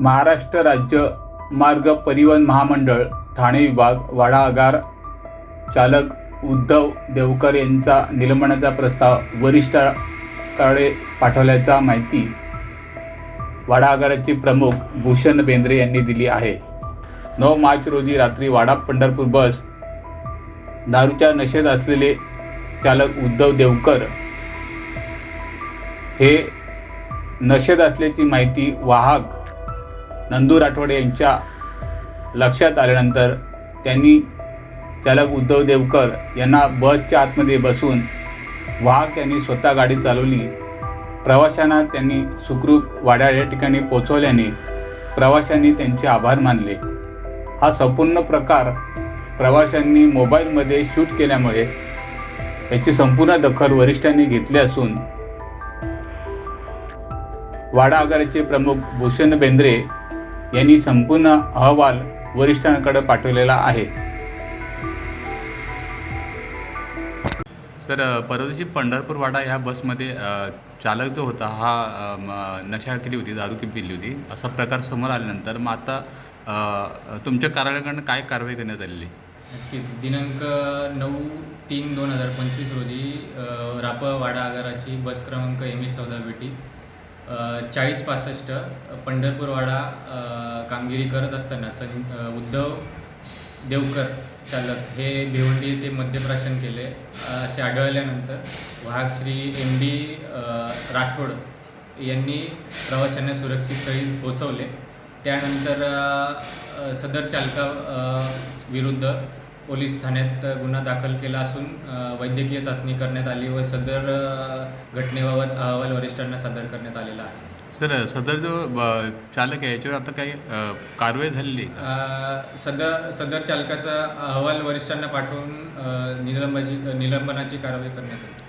महाराष्ट्र राज्य मार्ग परिवहन महामंडळ ठाणे विभाग वाडा आगार चालक उद्धव देवकर यांचा निलंबनाचा प्रस्ताव वरिष्ठाकडे पाठवल्याचा माहिती वाडा आगाराचे प्रमुख भूषण बेंद्रे यांनी दिली आहे. नऊ मार्च रोजी रात्री वाडा पंढरपूर बस दारूच्या नशेत असलेले चालक उद्धव देवकर हे नशेत असल्याची माहिती वाहक नंदू राठोड यांच्या लक्षात आल्यानंतर त्यांनी चालक उद्धव देवकर यांना बसच्या आतमध्ये बसून वाहक यांनी स्वतः गाडी चालवली. प्रवाशांना त्यांनी सुखरूप वाड्या या ठिकाणी पोचवल्याने प्रवाशांनी त्यांचे आभार मानले. हा संपूर्ण प्रकार प्रवाशांनी मोबाईलमध्ये शूट केल्यामुळे याची संपूर्ण दखल वरिष्ठांनी घेतली असून वाडा आगाराचे प्रमुख भूषण बेंद्रे यांनी संपूर्ण अहवाल वरिष्ठांकडे पाठवलेला आहे. सर परवा दिवशी पंढरपूर वाडा ह्या बसमध्ये चालक जो होता हा नशा केली होती दारू की पिली होती. असा प्रकार समोर आल्यानंतर मग आता तुमच्या कार्यालयाकडनं काय कारवाई करण्यात आलेली? नक्कीच. दिनांक नऊ तीन दोन हजार पंचवीस रोजी अ, राप वाडा आगाराची बस क्रमांक एम एच चौदा बेटी चाळीस पासष्ट पंढरपूरवाडा कामगिरी करत असताना सं उद्धव देवकर चालक हे भिवंडी येथे मद्यप्राशन केले. असे आढळल्यानंतर वाहक श्री एम डी राठोड यांनी प्रवाशांना सुरक्षित स्थळी पोचवले त्यानंतर सदर चालका विरुद्ध पोलीस ठाण्यात गुन्हा दाखल केला असून वैद्यकीय चाचणी करण्यात आली व सदर घटनेबाबत अहवाल वरिष्ठांना सादर करण्यात आलेला आहे. सर सदर जो चालक आहे याच्यावर आता काही कारवाई झालेली सदर सदर चालकाचा अहवाल वरिष्ठांना पाठवून निलंबाची निलंबनाची कारवाई करण्यात आली.